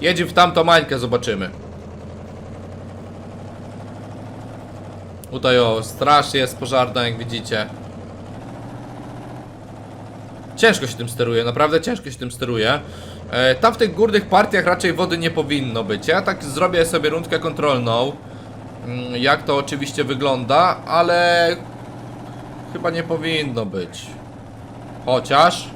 Jedzie w tamtą mańkę, zobaczymy. Tutaj o, straż jest pożarna, jak widzicie. Ciężko się tym steruje, naprawdę ciężko się tym steruje. E, tam w tych górnych partiach raczej wody nie powinno być. Ja tak zrobię sobie rundkę kontrolną. Mm, Jak to oczywiście wygląda, ale chyba nie powinno być. Chociaż.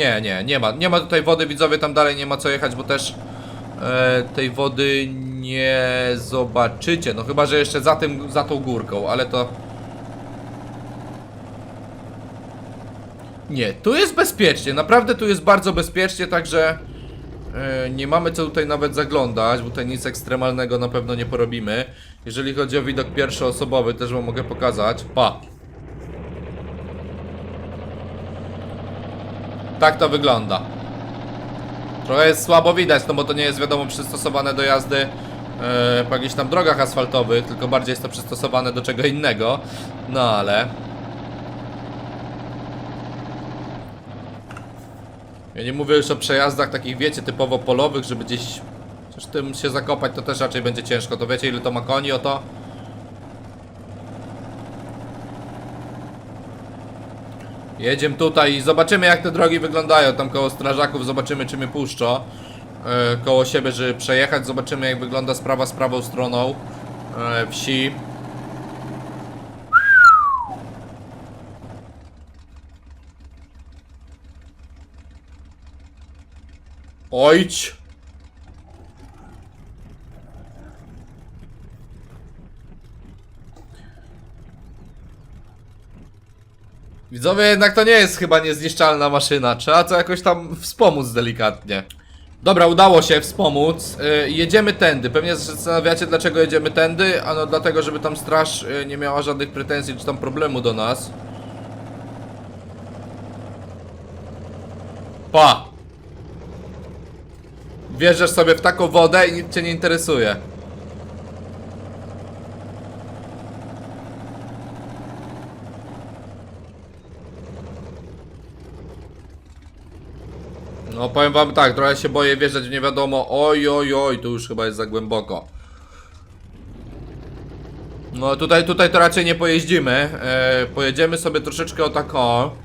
Nie, nie, nie ma. Nie ma tutaj wody, widzowie, tam dalej nie ma co jechać, bo też e, tej wody nie zobaczycie. No chyba, że jeszcze za tym, za tą górką, ale to. Nie, tu jest bezpiecznie, naprawdę tu jest bardzo bezpiecznie, także e, nie mamy co tutaj nawet zaglądać, bo tutaj nic ekstremalnego na pewno nie porobimy. Jeżeli chodzi o widok pierwszoosobowy, też wam mogę pokazać. Pa! Tak to wygląda. Trochę jest słabo widać, no bo to nie jest wiadomo przystosowane do jazdy e, po jakichś tam drogach asfaltowych, tylko bardziej jest to przystosowane do czego innego. No ale... Ja nie mówię już o przejazdach takich, wiecie, typowo polowych, żeby gdzieś coś tym się zakopać, to też raczej będzie ciężko. To wiecie, ile to ma koni o to? Jedziemy tutaj i zobaczymy jak te drogi wyglądają. Tam koło strażaków zobaczymy czy mnie puszczą. E, koło siebie, żeby przejechać. Zobaczymy jak wygląda sprawa z prawą stroną e, wsi. Ojć! Widzowie, jednak to nie jest chyba niezniszczalna maszyna. Trzeba to jakoś tam wspomóc delikatnie. Dobra, udało się wspomóc. Yy, jedziemy tędy. Pewnie zastanawiacie, dlaczego jedziemy tędy. Ano dlatego, żeby tam straż yy, nie miała żadnych pretensji czy tam problemu do nas. Pa! Wjeżdżasz sobie w taką wodę i nic cię nie interesuje. No powiem wam tak, trochę się boję wjeżdżać w nie wiadomo. Oj, oj, oj, tu już chyba jest za głęboko. No tutaj, tutaj to raczej nie pojeździmy. E, pojedziemy sobie troszeczkę o tak o.